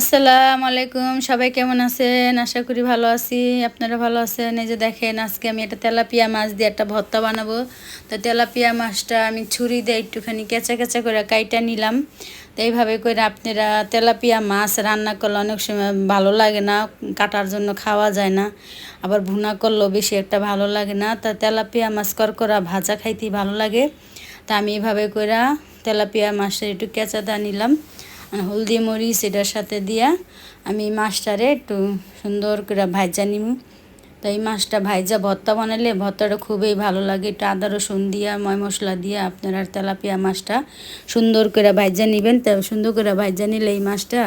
আসসালামু আলাইকুম, সবাই কেমন আছেন? আশা করি ভালো আছি। আপনারা ভালো আছেন? এই যে দেখেন, আজকে আমি একটা তেলাপিয়া মাছ দিয়ে একটা ভর্তা বানাবো। তো তেলাপিয়া মাছটা আমি ছুরি দিয়ে একটুখানি কেঁচা কেঁচা করে কাইটা নিলাম। তো এইভাবে করে আপনারা তেলাপিয়া মাছ রান্না করলে অনেক সময় ভালো লাগে না, কাটার জন্য খাওয়া যায় না। আবার ভুনা করলেও বেশি একটা ভালো লাগে না। তা তেলাপিয়া মাছ করকরা ভাজা খাইতেই ভালো লাগে। তা আমি এইভাবে করে তেলাপিয়া মাছটা একটু কেঁচা দা নিলাম। হলদি মরিচ এটার সাথে দিয়া আমি মাছটারে একটু সুন্দর করে ভাজা নিব তো এই মাছটা ভাইজা ভর্তা বানালে ভর্তাটা খুবই ভালো লাগে। একটু আদা, রসুন দিয়া, ময় মশলা দিয়া আপনারা তেলাপিয়া মাছটা সুন্দর করে ভাজা নেবেন। তো সুন্দর করে ভাজা নিলে এই মাছটা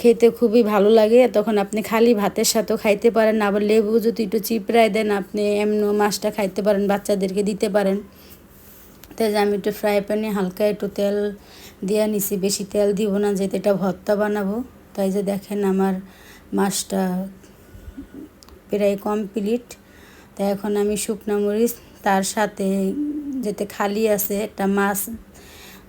খেতে খুবই ভালো লাগে। তখন আপনি খালি ভাতের সাথেও খাইতে পারেন, আবার লেবু যদি একটু চিপড়ায় দেন, আপনি এমন মাছটা খাইতে পারেন, বাচ্চাদেরকে দিতে পারেন। তো আমি একটু ফ্রাই প্যানে হালকা একটু তেল দিয়ে নিছি, বেশি তেল দিব না যেতে এটা ভর্তা বানাবো। তাই যে দেখেন আমার মাছটা প্রায় কমপ্লিট তাই এখন আমি শুকনো মরিচ, তার সাথে যেতে খালি আছে একটা মাছ,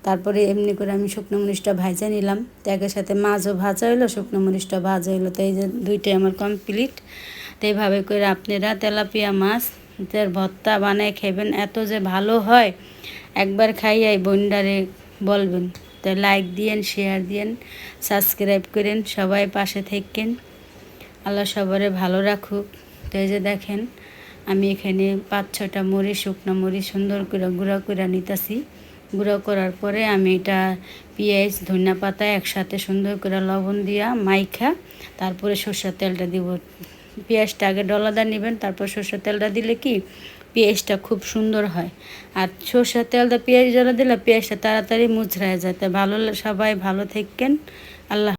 তারপরে এমনি করে আমি শুকনো মরিচটা ভাজা নিলাম। ত্যাগের সাথে মাছও ভাজা হইল, শুকনো মরিচটা ভাজা হইল। তাই যে দুইটাই আমার কমপ্লিট তো এইভাবে করে আপনারা তেলাপিয়া মাছ ভর্তা বানায় খেবেন এত যে ভালো হয়। একবার খাইয়াই বন্ডারে বলবেন। তো লাইক দিয়েন শেয়ার দিয়েন সাবস্ক্রাইব করেন, সবাই পাশে থাকেন। আল্লাহ সবারে ভালো রাখুক। তো এই যে দেখেন, আমি এখানে পাঁচ ছটা মরিচ শুকনো মরিচ সুন্দর করে গুঁড়া করে নিতেছি। গুঁড়ো করার পরে আমি এটা পেঁয়াজ, ধনিয়া পাতা একসাথে সুন্দর করে লবণ দিয়া মাইখা, তারপরে সর্ষের তেলটা দিব পেঁয়াজটা আগে ডলাদা নেবেন, তারপর সর্ষের তেলটা দিলে কি পেঁয়াজটা খুব সুন্দর হয়। আর সর্ষের তেলটা পেঁয়াজ জলা দিলে পেঁয়াজটা তাড়াতাড়ি মুচড়ায় যায়। তাই ভালো সবাই ভালো থাকেন আল্লাহ